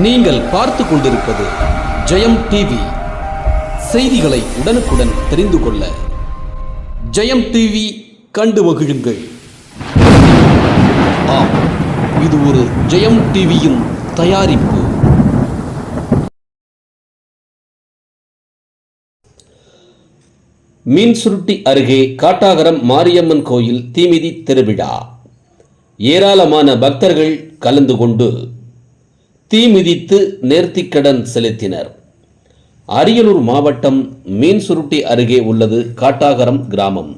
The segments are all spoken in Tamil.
நீங்கள் பார்த்து கொண்டிருப்பது ஜெயம் டிவி செய்திகளை உடனுக்குடன் தெரிந்து கொள்ள ஜெயம் டிவி கண்டு மகிழுங்கள். ஆம் இது ஒரு ஜெயம் டிவியின் தயாரிப்பு. மீன்சுருட்டி அருகே காட்டாகரம் மாரியம்மன் கோயில் தீமிதி திருவிழா. ஏராளமான பக்தர்கள் கலந்து கொண்டு தீ மிதித்து நேர்த்திக்கடன் செலுத்தினர். அரியலூர் மாவட்டம் மீன்சுருட்டி அருகே உள்ளது காட்டாகரம் கிராமம்.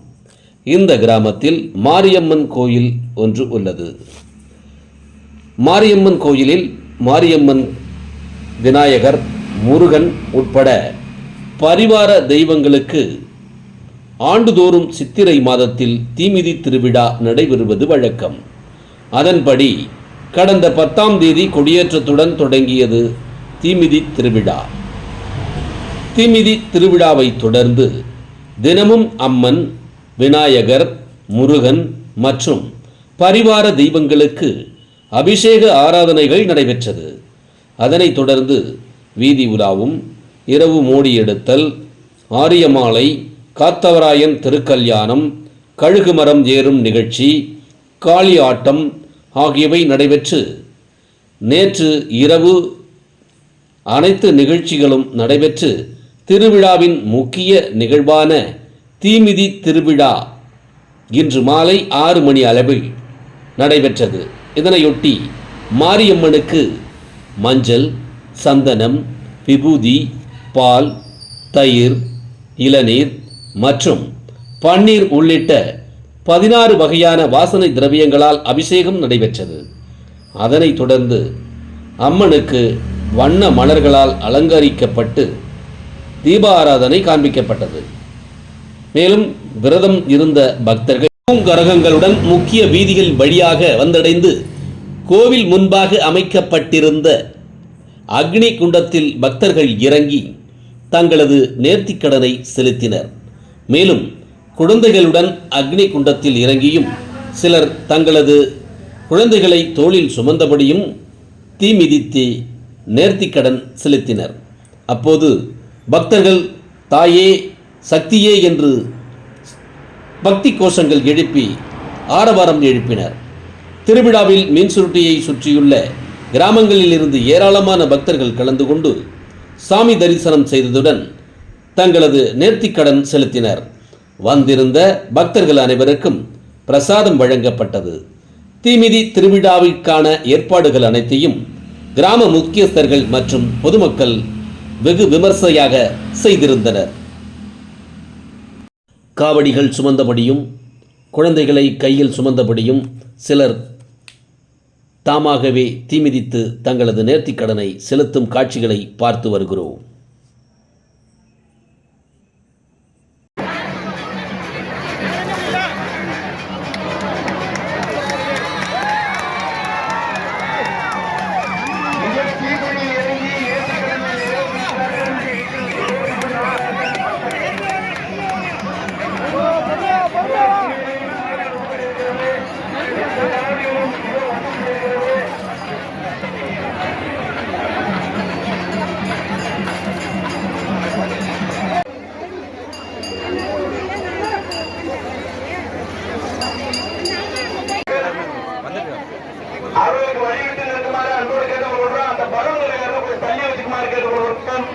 இந்த கிராமத்தில் மாரியம்மன் கோயில் ஒன்று உள்ளது. மாரியம்மன் கோயிலில் மாரியம்மன் விநாயகர் முருகன் உட்பட பரிவார தெய்வங்களுக்கு ஆண்டுதோறும் சித்திரை மாதத்தில் தீமிதி திருவிழா நடைபெறுவது வழக்கம். அதன்படி கடந்த பத்தாம் தேதி கொடியேற்றத்துடன் தொடங்கியது தீமிதி திருவிழா. தீமிதி திருவிழாவை தொடர்ந்து தினமும் அம்மன் விநாயகர் முருகன் மற்றும் பரிவார தெய்வங்களுக்கு அபிஷேக ஆராதனைகள் நடைபெற்றது. அதனைத் தொடர்ந்து வீதி உலாவும் இரவு மோடி எடுத்தல் ஆரியமாலை காத்தவராயன் திருக்கல்யாணம் கழுகு மரம் ஏறும் நிகழ்ச்சி காளி ஆட்டம் ஆகியவை நடைபெற்று நேற்று இரவு அனைத்து நிகழ்ச்சிகளும் நடைபெற்று திருவிழாவின் முக்கிய நிகழ்வான தீமிதி திருவிழா இன்று மாலை ஆறு மணி அளவில் நடைபெற்றது. இதனையொட்டி மாரியம்மனுக்கு மஞ்சள் சந்தனம் விபூதி பால் தயிர் இளநீர் மற்றும் பன்னீர் உள்ளிட்ட பதினாறு வகையான வாசனை திரவியங்களால் அபிஷேகம் நடைபெற்றது. அதனைத் தொடர்ந்து அம்மனுக்கு வண்ண மலர்களால் அலங்கரிக்கப்பட்டு தீபாராதனை காண்பிக்கப்பட்டது. மேலும் விரதம் இருந்த பக்தர்கள் கரகங்களுடன் முக்கிய வீதிகள் வழியாக வந்தடைந்து கோவில் முன்பாக அமைக்கப்பட்டிருந்த அக்னி குண்டத்தில் பக்தர்கள் இறங்கி தங்களது நேர்த்திக்கடனை செலுத்தினர். மேலும் குழந்தைகளுடன் அக்னி குண்டத்தில் இறங்கியும் சிலர் தங்களது குழந்தைகளை தோளில் சுமந்தபடியும் தீ மிதித்து நேர்த்திக்கடன் செலுத்தினர். அப்போது பக்தர்கள் தாயே சக்தியே என்று பக்தி கோஷங்கள் எழுப்பி ஆரவாரம் எழுப்பினர். திருவிழாவில் மீன்சுருட்டியை சுற்றியுள்ள கிராமங்களில் இருந்து ஏராளமான பக்தர்கள் கலந்து கொண்டு சாமி தரிசனம் செய்ததுடன் தங்களது நேர்த்திக்கடன் செலுத்தினர். வந்திருந்த பக்தர்கள் அனைவருக்கும் பிரசாதம் வழங்கப்பட்டது. தீமிதி திருவிழாவிற்கான ஏற்பாடுகள் அனைத்தையும் கிராம முக்கியஸ்தர்கள் மற்றும் பொதுமக்கள் வெகு விமர்சையாக செய்திருந்தனர். காவடிகள் சுமந்தபடியும் குழந்தைகளை கையில் சுமந்தபடியும் சிலர் தாமாகவே தீமிதித்து தங்களது நேர்த்திக்கடனை செலுத்தும் காட்சிகளை பார்த்து வருகிறோம். அவர்களுக்கு வழிவிட்டு நிற்குமாறு அன்போடு கேட்டுக்கொள்கிறோம் அந்த பலன்களை தள்ளி வச்சுக்குமாறு கேட்டுக்கொள்கிறோம்.